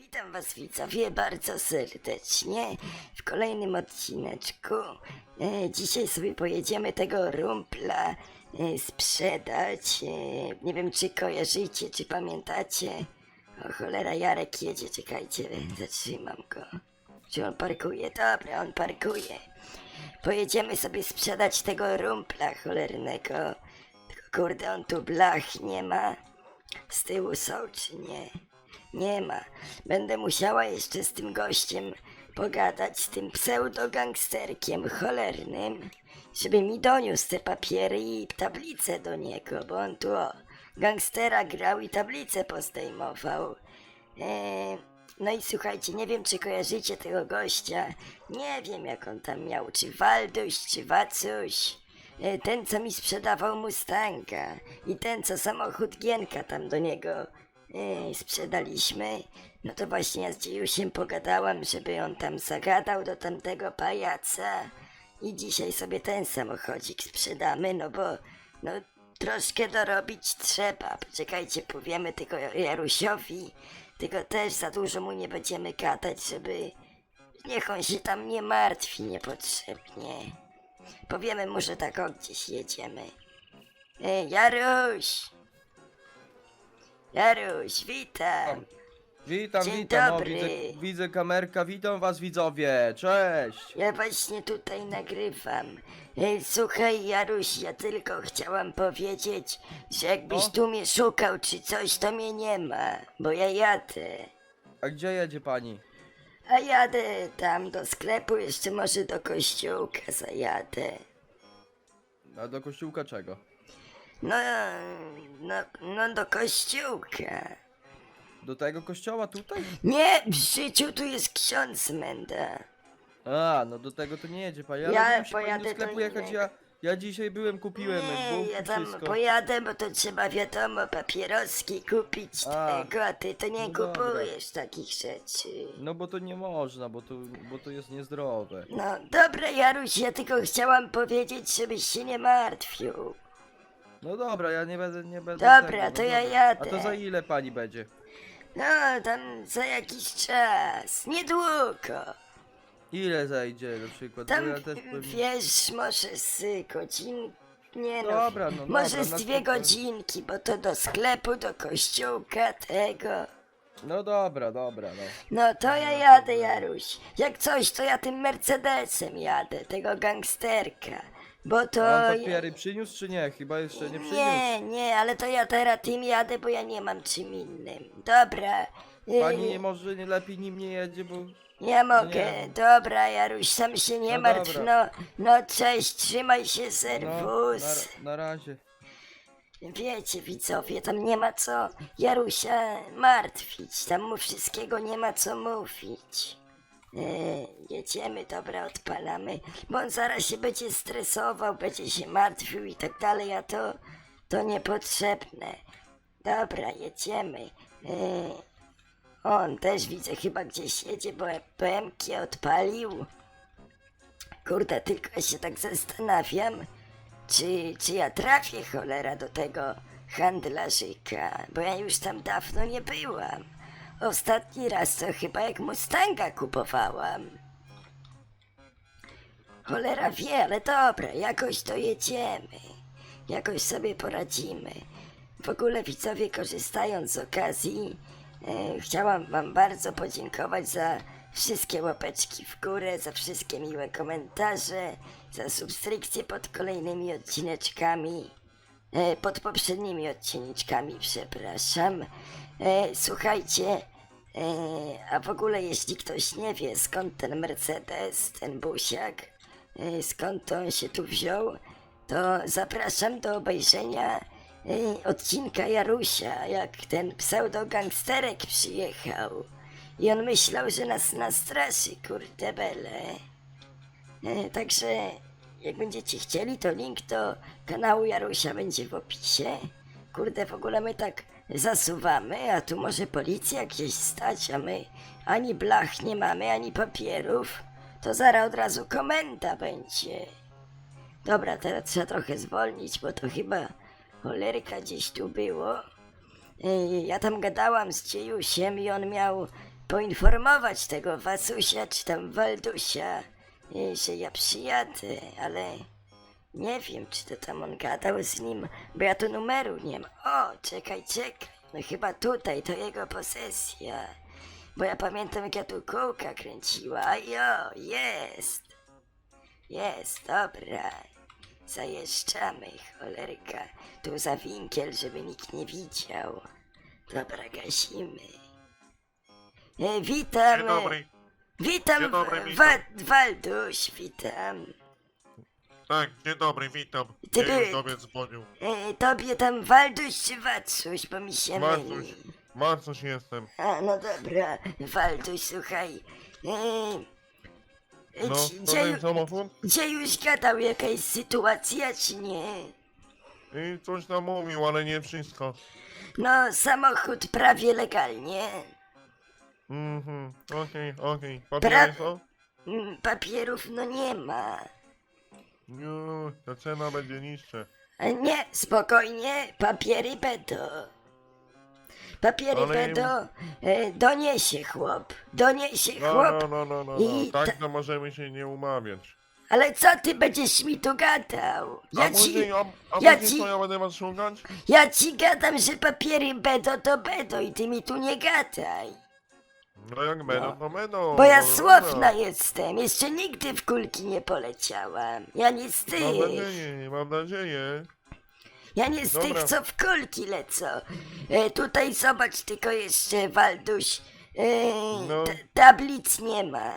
Witam Was widzowie bardzo serdecznie w kolejnym odcineczku. E, dzisiaj sobie pojedziemy tego rumpla e, sprzedać. E, nie wiem czy kojarzycie, czy pamiętacie. O cholera, Jarek jedzie, czekajcie, zatrzymam go. Czy on parkuje? Dobra, on parkuje. Pojedziemy sobie sprzedać tego rumpla cholernego. Tylko kurde, on tu blach nie ma. Z tyłu są czy nie? Nie ma. Będę musiała jeszcze z tym gościem pogadać, z tym pseudogangsterkiem cholernym, żeby mi doniósł te papiery i tablice do niego, bo on tu o gangstera grał i tablice pozdejmował. Eee, no i słuchajcie, nie wiem czy kojarzycie tego gościa. Nie wiem jak on tam miał, czy Walduś, czy Wacuś. E, Ten, co mi sprzedawał Mustanga i ten, co samochód Gienka tam do niego e, sprzedaliśmy, no to właśnie z Dziejusiem pogadałam, żeby on tam zagadał do tamtego pajaca i dzisiaj sobie ten samochodzik sprzedamy, no bo no troszkę dorobić trzeba. Poczekajcie, powiemy tylko Jarusiowi, tylko też za dużo mu nie będziemy gadać, żeby niech on się tam nie martwi niepotrzebnie. Powiemy mu, że tak o gdzieś jedziemy. Ej, Jaruś! Jaruś, witam! Witam, Dzień witam, dobry. widzę, widzę kamerka, witam was widzowie, cześć! Ja właśnie tutaj nagrywam. Ej, słuchaj, Jaruś, ja tylko chciałam powiedzieć, że jakbyś No? tu mnie szukał czy coś, to mnie nie ma, bo ja jadę. A gdzie jedzie pani? A jadę tam do sklepu, jeszcze może do kościółka zajadę. A do kościółka czego? No, no, no do kościółka. Do tego kościoła tutaj? Nie, w życiu tu jest ksiądz Menda. A, no do tego to nie jedzie pani, Ja pani pojadę do sklepu do jechać, ja, ja dzisiaj byłem, kupiłem Nie, ja tam wszystko. pojadę, bo to trzeba wiadomo papieroski kupić A, tego, a ty to nie no dobra. kupujesz takich rzeczy. No bo to nie można, bo to, bo to jest niezdrowe. No dobra Jaruś, ja tylko chciałam powiedzieć, żebyś się nie martwił. No dobra, ja nie będę, nie będę Dobra, tego, no to ja dobra. jadę. A to za ile pani będzie? No, tam za jakiś czas, niedługo. Ile zajdzie na przykład? Bo Tam, ja też pewnie... wiesz, może z godzin... Nie no, Dobra, no może dobra, z dwie godzinki, bo to do sklepu, do kościółka, tego. No dobra, dobra, no. No to ja jadę, Jaruś. Jak coś, to ja tym Mercedesem jadę, tego gangsterka. Bo to... A on papiery przyniósł czy nie? Chyba jeszcze nie przyniósł. Nie, nie, ale to ja teraz tym jadę, bo ja nie mam czym innym. Dobra. Pani nie może nie lepiej nim nie jedzie, bo... Ja mogę, nie. dobra, Jaruś, sam się nie No martw, dobra. no, no cześć, trzymaj się, No, serwus. na, na razie. Wiecie, widzowie, tam nie ma co Jarusia martwić, tam mu wszystkiego nie ma co mówić. E, jedziemy, dobra, odpalamy, bo on zaraz się będzie stresował, będzie się martwił i tak dalej, a to, to niepotrzebne. Dobra, jedziemy. E, on też widzę chyba gdzieś jedzie, bo PMK odpalił. Kurde, tylko się tak zastanawiam, czy, czy ja trafię cholera do tego handlarzyka, bo ja już tam dawno nie byłam. Ostatni raz to chyba jak Mustanga kupowałam. Cholera wie, ale dobra, jakoś to jedziemy. Jakoś sobie poradzimy. W ogóle widzowie, korzystając z okazji, e, chciałam wam bardzo podziękować za wszystkie łapeczki w górę, za wszystkie miłe komentarze, za subskrypcje pod kolejnymi odcineczkami. E, pod poprzednimi odcineczkami, przepraszam. E, słuchajcie, a w ogóle jeśli ktoś nie wie skąd ten Mercedes, ten busiak, e, skąd on się tu wziął, to zapraszam do obejrzenia e, odcinka Jarusia, jak ten pseudogangsterek przyjechał. I on myślał, że nas nastraszy, kurde bele. E, Także jak będziecie chcieli, to link do kanału Jarusia będzie w opisie. Kurde, w ogóle my tak zasuwamy, a tu może policja gdzieś stać, a my ani blach nie mamy, ani papierów. To zaraz od razu komenda będzie. Dobra, teraz trzeba trochę zwolnić, bo to chyba cholerka gdzieś tu było. Ej, Ja tam gadałam z Ciejusiem i on miał poinformować tego Wasusia czy tam Waldusia, y, że ja przyjadę, ale nie wiem, czy to tam on gadał z nim, bo ja tu numeru nie mam. O, czekaj, czekaj, no chyba tutaj, to jego posesja. Bo ja pamiętam, jak ja tu kółka kręciła, jo, jest. Jest, dobra. Zajeżdżamy, cholerka. Tu za winkiel, żeby nikt nie widział. Dobra, gasimy. E, witam. Dzień dobry. Witam, Dzień dobry, Wa-. Walduś, witam. Tak, dzień dobry, witam. Ty by- mnie dzwonił. E, tobie tam Walduś czy Wacuś, bo mi się Macuś. myli. Marcoś jestem. A, no dobra, Walduś, słuchaj. E, e, No, to gdzie, ten samochód? gdzie już gadał jakaś sytuacja, czy nie? I coś tam mówił, ale nie wszystko. No, samochód prawie legalnie. Mhm, okej, okej. Pra- Papiery są? Mm, Papierów no nie ma. Nie, ta cena będzie niższa. Nie, spokojnie, papiery będą. Papiery Ale- będą. E, doniesie chłop, doniesie No, chłop. no, no, no, no, I no. Tak ta- to możemy się nie umawiać. Ale co ty będziesz mi tu gadał? A Ja ci, później, a, a ja później ci- co, ja będę was szukać? ja ci gadam, że papiery będą, to będą i ty mi tu nie gadaj. No jak będą, to będą. Bo ja no, słowna no. jestem, jeszcze nigdy w kulki nie poleciałam. Ja nie z Mam tych, nadzieję, mam nadzieję. ja nie z tych, Dobra. co w kulki lecą. E, tutaj zobacz tylko jeszcze, Walduś, e, No. t- tablic nie ma.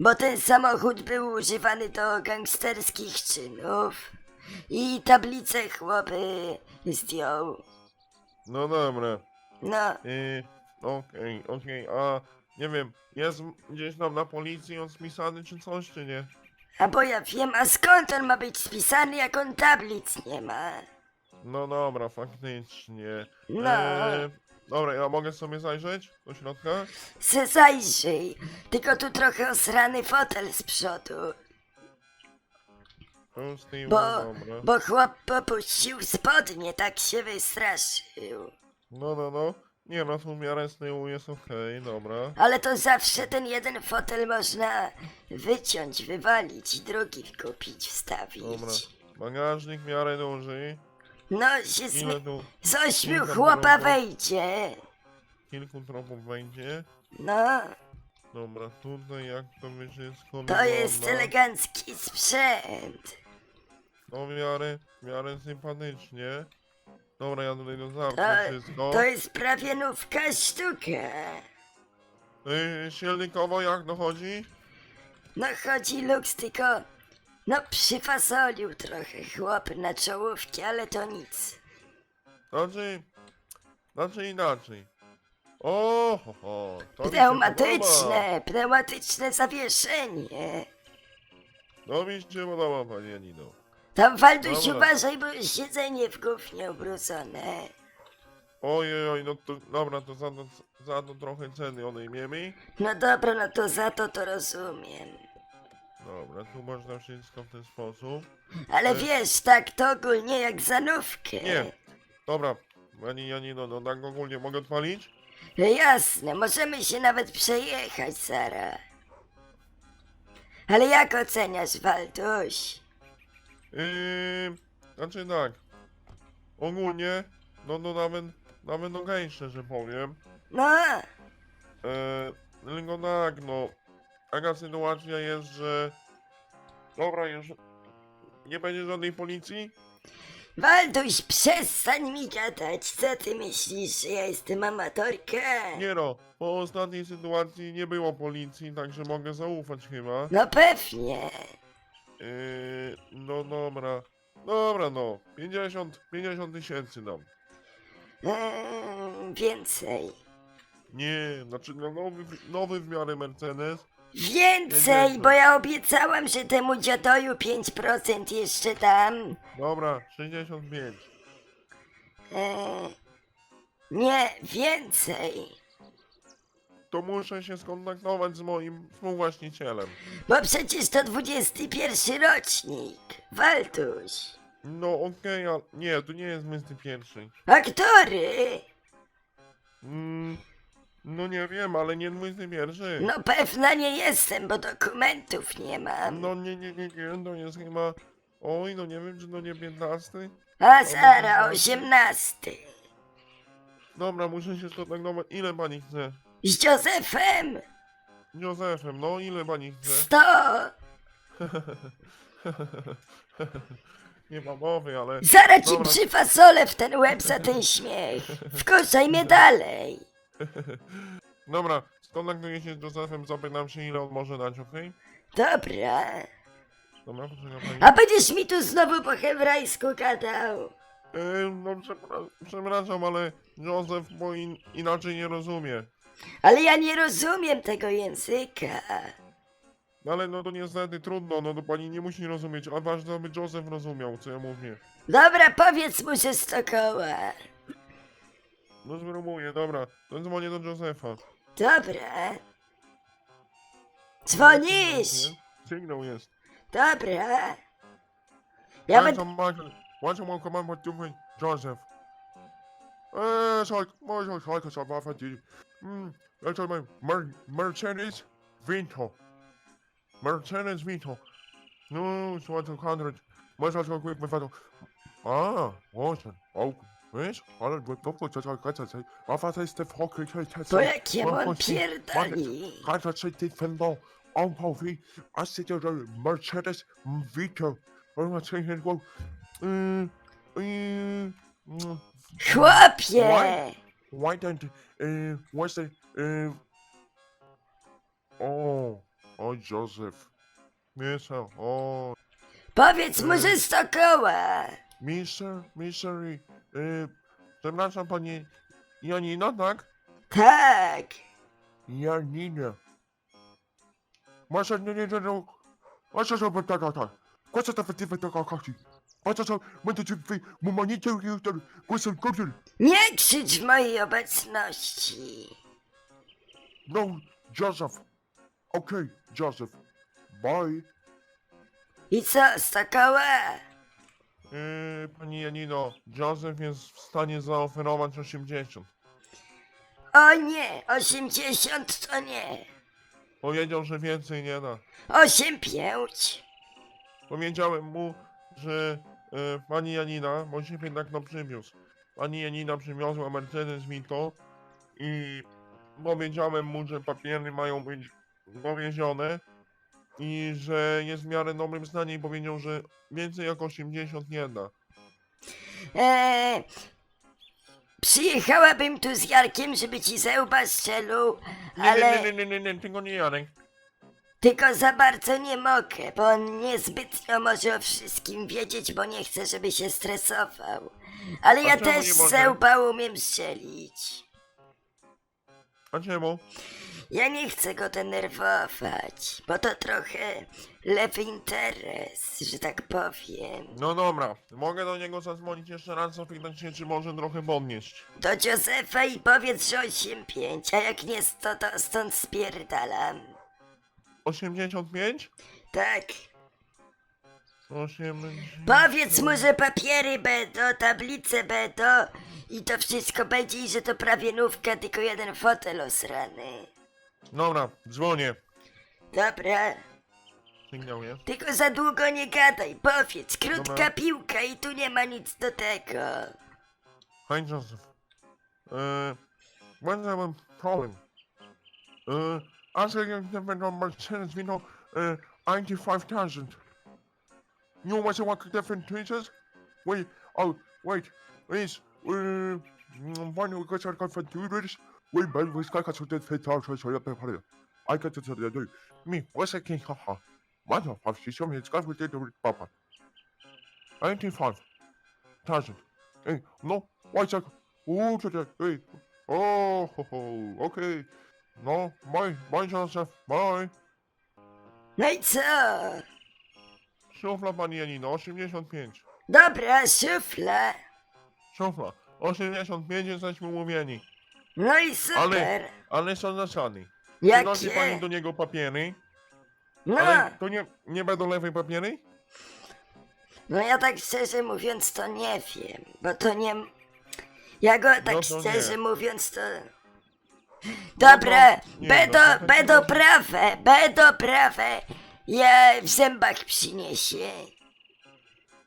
Bo ten samochód był używany do gangsterskich czynów. I tablicę chłopy zdjął. No dobra. No, Yy, Okej, okej, a nie wiem, jest gdzieś tam na policji on spisany czy coś, czy nie? a bo ja wiem, a skąd on ma być spisany, jak on tablic nie ma? No dobra, faktycznie. No. Yy, dobra, ja mogę sobie zajrzeć do środka? Se zajrzyj, tylko tu trochę osrany fotel z przodu, Tu z tyłu, bo, dobra. bo chłop popuścił spodnie, tak się wystraszył. No, no, no. Nie no, w miarę z tyłu jest okej, dobra. Ale to zawsze ten jeden fotel można wyciąć, wywalić i drugi kupić, wstawić. Dobra. Bagażnik w miarę duży. No się z, Ile tu z ośmiu Kilka chłopa wejdzie. kilku tropów będzie? No, Dobra, tutaj jak to wszystko to jest elegancki sprzęt. No w miarę, w miarę sympatycznie. Dobra, ja tutaj to To, zamknę wszystko. to jest prawie nówka sztuka. Yy, silnikowo jak dochodzi? No chodzi Lux tylko... No przyfasolił trochę chłop na czołówki, ale to nic. Znaczy, znaczy inaczej. O, ho, ho, to mi się podoba. Pneumatyczne, pneumatyczne zawieszenie. To mi się podoba, panie Janino. Tam Dobra. uważaj, bo siedzenie w gównie ubrudzone. Ojej, oj, no to, dobra, to za to, za to trochę ceny odejmiemy. No dobra, no to za to to rozumiem. Dobra, tu można wszystko w ten sposób. Ale E. wiesz, tak to ogólnie jak zanówkę. Nie, dobra, pani Janino, no tak ogólnie mogę odpalić? No jasne, możemy się nawet przejechać, Sara. Ale jak oceniasz, Walduś? Yy, znaczy tak, ogólnie, no to nawet, nawet okej, szczerze powiem. No, Eee, tylko tak, no. Taka sytuacja jest, że. Dobra, już. Nie będzie żadnej policji? Walduś, przestań mi gadać. Co ty myślisz, że ja jestem amatorka? Nie no, po ostatniej sytuacji nie było policji, także mogę zaufać chyba. No pewnie. Eee, no dobra. Dobra, no. 50, 50 tysięcy dam. Eee, więcej. Nie, znaczy no, nowy, nowy w miarę Mercedes. Więcej, bo ja obiecałam, że temu dziadoju 5% jeszcze dam. Dobra, 65. Eee, nie, więcej. To muszę się skontaktować z moim współwłaścicielem. Bo przecież to 21 rocznik. Waltuś. No okej, ale nie, to nie jest 21. A który? Mm, No nie wiem, ale nie 21. No pewna nie jestem, bo dokumentów nie mam. No nie, nie, nie, nie, to jest chyba... Oj, no nie wiem, czy to nie 15? A zara, osiemnasty. Dobra, muszę się skontaktować. Ile pani chce? Z Józefem Józefem, no ile pani chce? sto. nie ma mowy, ale... Zara ci Dobra. przyfasolę w ten łeb za ten śmiech. Wkurzaj mnie dalej. Dobra, skontaktuję się z Józefem, zapytam się ile on może dać, okej? Dobra. Dobra, pani. A będziesz mi tu znowu po hebrajsku gadał. Yy, no przepra- przepraszam, ale Józef bo in inaczej nie rozumie. Ale ja nie rozumiem tego języka. No ale no to niestety trudno, no to pani nie musi rozumieć, a ważne, aby Józef rozumiał, co ja mówię. Dobra, powiedz mu, że sto koła. No spróbuję, dobra, to dzwonię do Józefa. Dobra. Dzwonisz? Sygnał jest. Dobra. Ja będę... Come on, what doing, Joseph? Eee, sorry, może sorry, sorry, sorry, sorry, Hmm, lecz my Mer Mercedes Vito. Mercedes Vito. No, so to hundred. Może to quick with A, właśnie. O, wiesz, ale do to co co co co. A fa jest te hockey co co. Po jakim on pierdoli? Każda co ty fendo. On powie, a się to Mercedes Vito. On ma coś nie mm, Chłopie! Why don't uh what's the uh Oh oh Joseph. Mister oh. Powiedz mu, że sto koła. Mister Misery uh przepraszam panie Janina tak? Tak. Janina Masz nie nie nie a co to tak tak Cosa to będzie tak kości A co to będzie ci wy momencie jutro głosem kończy Nie krzycz w mojej obecności. No Joseph Okay Joseph Bye I co, sto koła? Yy, pani Janino, Joseph jest w stanie zaoferować 80. O nie, osiemdziesiąt to nie. Powiedział, że więcej nie da. Osiem pięć. Powiedziałem mu, że e, pani Janina, bo się jednak no przywiózł. Pani Janina przywiozła Mercedes Vito i powiedziałem mu, że papiery mają być dowiezione i że jest w miarę dobrym stanie i powiedział, że więcej jak 80 nie da. Eee, przyjechałabym tu z Jarkiem, żeby ci zełba strzelił, Nie, ale nie, nie, nie, nie, nie, tylko nie Jarek. Tylko za bardzo nie mogę, bo on niezbytnio może o wszystkim wiedzieć, bo nie chcę, żeby się stresował. Ale A ja czemu też nie z może? zełba umiem strzelić. A czemu? Ja nie chcę go denerwować, bo to trochę lewy interes, że tak powiem. No dobra, mogę do niego zadzwonić jeszcze raz, zapytać się, czy może trochę podnieść. Do Józefa i powiedz, że 8-5, a jak nie 100, to stąd spierdalam. 85? Tak. 8... Powiedz mu, że papiery będą, tablice będą i to wszystko będzie i że to prawie nówka, tylko jeden fotel osrany. Dobra, dzwonię. Dobra, Sygnał jest. tylko za długo nie gadaj, powiedz, krótka Dobra. piłka i tu nie ma nic do tego. Hi Joseph. Uh, what's our problem? Uh, Ask him if there are Mercedes Vito uh, 95,000. You want to walk different places? Wait, oh, wait, please. Uh, when we got our for two years, Wait. But we guy to dead fit out so up the I got to tell you, me, what's a king? Haha. What the fuck? She showed me it's got with the papa. 95,000. Hey, no, why, Jack? Oh, today, hey. Oh, okay. No, bye, bye, Joseph, bye. No i co? Szufla, pani Janino, 85. Dobra, szufla. Szufla, 85 jesteśmy umówieni. No i super. Ale, ale są zasady. Przynosi pani Jakie? do niego papiery, No, ale to nie, nie będą lewej papiery? no ja tak szczerze mówiąc to nie wiem, bo to nie... Ja go tak No to szczerze nie. mówiąc to... Dobra, No nie, będą, no będą może- prawe, będą prawe. Ja w zębach przyniesie.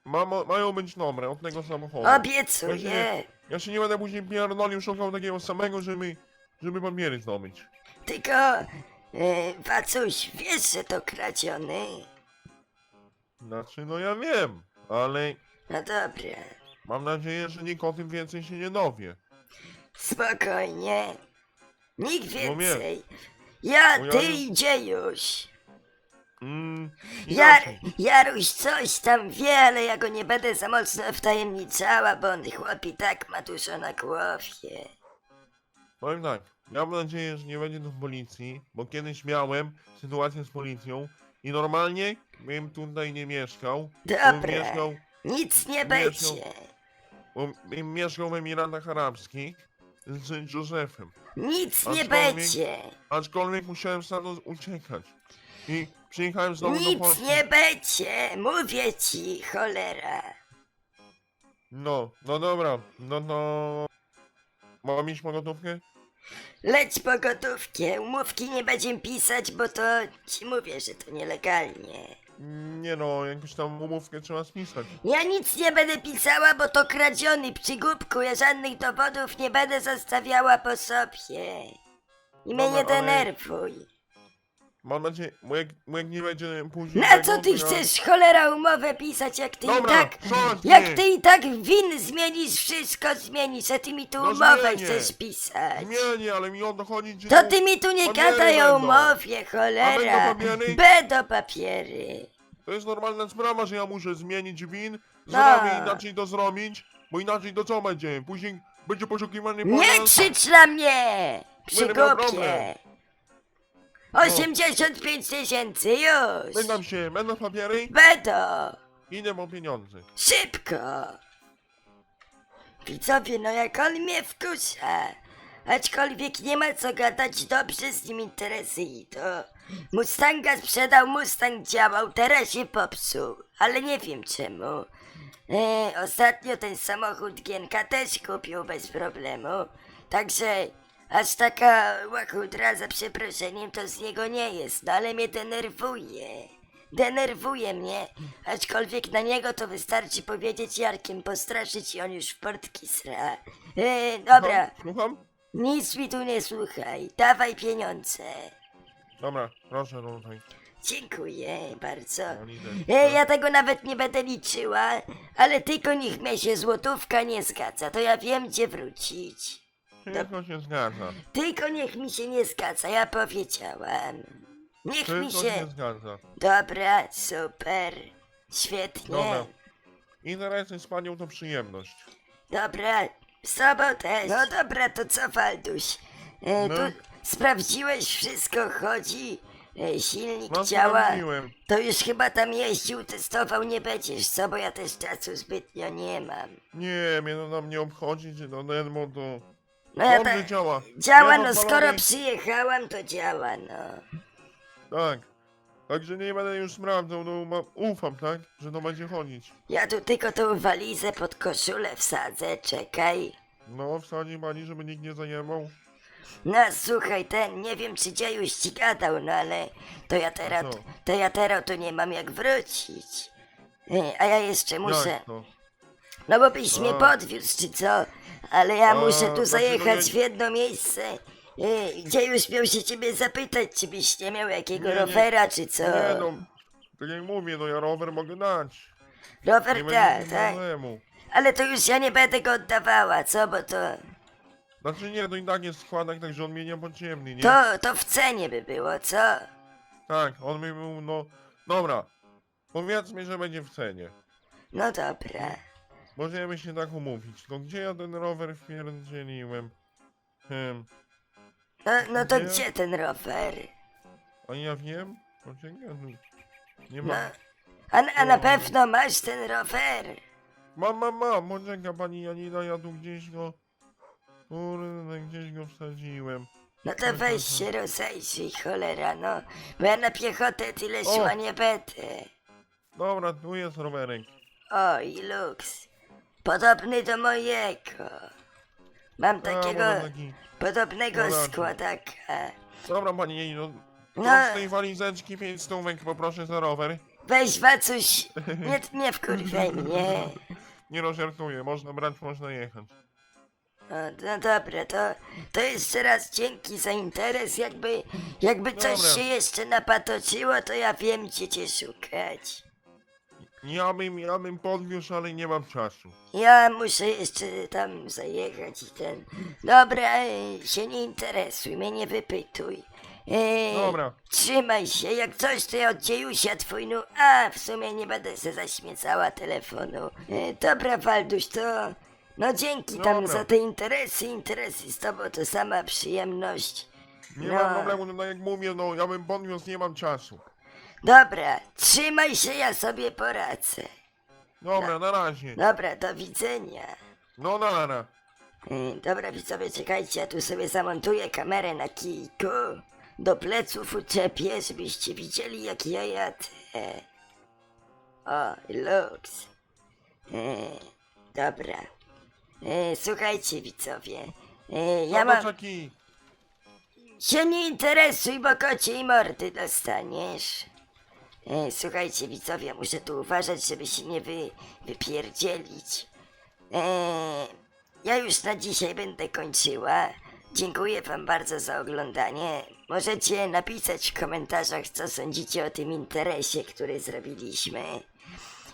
Mamo, mają być dobre od tego samochodu. Obiecuję. Ja się nie będę później pierdolił, szukał takiego samego, żeby, żeby papiery zdobyć. Tylko, e, Wacuś, wiesz, że to kradziony? Znaczy, no ja wiem, ale No dobra, mam nadzieję, że nikt o tym więcej się nie dowie. spokojnie. Nikt więcej. Ja, ty już- i Dziejuś. Mm, Ja, inaczej. Jaruś coś tam wie, ale ja go nie będę za mocno wtajemniczała, bo on chłop i tak ma dużo na głowie. Powiem tak, ja mam nadzieję, że nie będzie to w policji, bo kiedyś miałem sytuację z policją i normalnie bym tutaj nie mieszkał. Dobra, mieszkał, nic nie Nie, będzie. bo bym mieszkał w Emiratach Arabskich z Józefem. Nic nie Aczkolwiek- będzie. Aczkolwiek musiałem stamtąd uciekać. I przyjechałem znowu do Nic Polski. nie będzie. Mówię ci, cholera. No, no dobra, no to... Mam iść po gotówkę? Leć po gotówkę. Umówki nie będziemy pisać, bo to ci mówię, że to nielegalnie. Nie no, jakąś tam umówkę trzeba spisać. Ja nic nie będę pisała, bo to kradziony przygłupku. Ja żadnych dowodów nie będę zostawiała po sobie. I mnie nie ale- denerwuj. Mam nadzieję, bo jak, bo jak nie będzie później Na tego, co ty to ja- chcesz cholera umowę pisać, jak ty Dobra, i tak... Jak ty i tak win zmienisz, wszystko zmienisz, a ty mi tu No umowę zmienię. chcesz pisać. Zmienię, ale mi o to chodzi, że To ty mi tu nie papiery gadaj o będą. umowie, A cholera. będą papiery? Będą papiery. To jest normalna sprawa, że ja muszę zmienić win, No. zrobię inaczej to zrobić, bo inaczej to co będzie? Później będzie poszukiwany po Nie nas. krzycz na mnie! Będę miał Przygłupie. Problem. 85 tysięcy już. Będą się, będą papiery, Będą. idę po pieniądze. Szybko! Widzowie, no jak on mnie wkurza. Aczkolwiek nie ma co gadać, dobrze z nim interesy idą. Mustanga sprzedał, Mustang działał, teraz się popsuł. Ale nie wiem czemu. E, ostatnio ten samochód Gienka też kupił bez problemu. Także aż taka łachudra za przeproszeniem to z niego nie jest, no ale mnie denerwuje. Denerwuje mnie, aczkolwiek na niego to wystarczy powiedzieć Jarkiem, postraszyć i on już w portki sra. E, dobra, Słucham? Słucham? nic mi tu nie słuchaj, dawaj pieniądze. Dobra, proszę tutaj. Dziękuję bardzo. No, idę. E, ja tego nawet nie będę liczyła, ale tylko niech mnie się złotówka nie zgadza, to ja wiem gdzie wrócić. Wszystko się zgadza. Tylko niech mi się nie zgadza, ja powiedziałam. Niech mi Wszystko się... się zgadza. Dobra, super. Świetnie. Dobra. Interesy z panią to przyjemność. Dobra, z tobą też. No dobra, to co, Walduś? E, No. tu sprawdziłeś, wszystko chodzi, e, silnik No działa. sprawdziłem. To już chyba tam jeździł, testował, nie będziesz, co? Bo ja też czasu zbytnio nie mam. Nie, mnie to tam nie obchodzi, czy to Denmo to... No ja Dobrze tak... działa. Działa, no odpalony- skoro przyjechałam, to działa, no. Tak. Także nie będę już sprawdzał, no ma, ufam, tak? Że to będzie chodzić. Ja tu tylko tą walizę pod koszulę wsadzę, czekaj. No, wsadzi pani, żeby nikt nie zajebał. No słuchaj, ten, nie wiem czy dziejuś ci gadał, no ale to ja teraz, co? to ja teraz tu nie mam jak wrócić. E, A ja jeszcze muszę, Jak to? No bo byś mnie podwiózł czy co, ale ja muszę tu zajechać no w jedno miejsce. E, Dziejuś miał się ciebie zapytać, czy byś nie miał jakiego Nie, nie. rowera, czy co. Nie no, tak jak mówię, no ja rower mogę dać. Nie Rower będzie tak, tak, problemu. ale to już ja nie będę go oddawała, co, bo to, Znaczy nie, to i tak jest składak, także on mnie niepotrzebny, nie? to, to w cenie by było, co? Tak, on mi był, no... Dobra. Powiedzmy, że będzie w cenie. No dobra. Możemy się tak umówić. Tylko gdzie ja ten rower wpierdzieliłem? Hmm, No, no to Gdzie? gdzie ten rower? a ja wiem? Poczekaj, no. Nie No. ma. A, a na No. pewno masz ten rower? Mam, mam, mam, poczekaj pani Janina, ja tu gdzieś go... Kurde, gdzieś go wsadziłem. No to weź się rozejrzyj, cholera, no. Bo ja na piechotę tyle O. szła nie będę. Dobra, tu jest rowerek. Oj, luks. Podobny do mojego. Mam takiego taki... podobnego no składaka. Dobra, pani Janino, No. no. z tej walizeczki pięć stówek poproszę za rower. Weź Wacuś, nie, nie wkurwiaj mnie. Nie rozżartuję, można brać, można jechać. No, no dobra, to, to jeszcze raz dzięki za interes. Jakby, jakby coś Dobra. się jeszcze napatoczyło, to ja wiem gdzie cię szukać. Ja bym, ja bym podwiózł, ale nie mam czasu. Ja muszę jeszcze tam zajechać i ten. Dobra, e, się nie interesuj, mnie nie wypytuj. E, Dobra. Trzymaj się, jak coś to ja od dziejusia twój nu. A, w sumie nie będę se zaśmiecała telefonu. E, dobra, Walduś, to. No dzięki tam Dobra. za te interesy, interesy z tobą to sama przyjemność. Nie No. mam problemu, no jak mówię, no ja bym podwiózł, nie mam czasu. Dobra, trzymaj się, ja sobie poradzę. Dobra, na razie. Dobra, do widzenia. No nara. Y, Dobra widzowie, czekajcie, ja tu sobie zamontuję kamerę na kijku. Do pleców uczepię, żebyście widzieli jak ja jadę. O, lux. Y, Dobra. Y, Słuchajcie widzowie, y, ja mam... Się nie interesuj, bo kociej mordy dostaniesz. E, słuchajcie, widzowie, muszę tu uważać, żeby się nie wy, wypierdzielić. E, ja już na dzisiaj będę kończyła. Dziękuję wam bardzo za oglądanie. Możecie napisać w komentarzach, co sądzicie o tym interesie, który zrobiliśmy.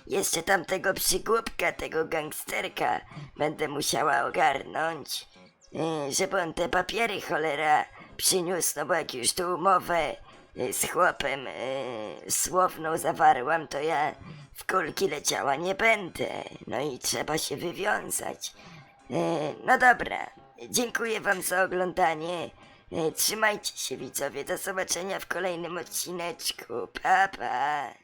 Jeszcze tamtego przygłupka, tego gangsterka będę musiała ogarnąć, yy, żeby on te papiery cholera przyniósł, no bo jak już tu umowę z chłopem yy, słowną zawarłam, to ja w kulki leciała nie będę, no i trzeba się wywiązać. Yy, no dobra, dziękuję wam za oglądanie. Yy, Trzymajcie się widzowie, do zobaczenia w kolejnym odcineczku. Pa, pa.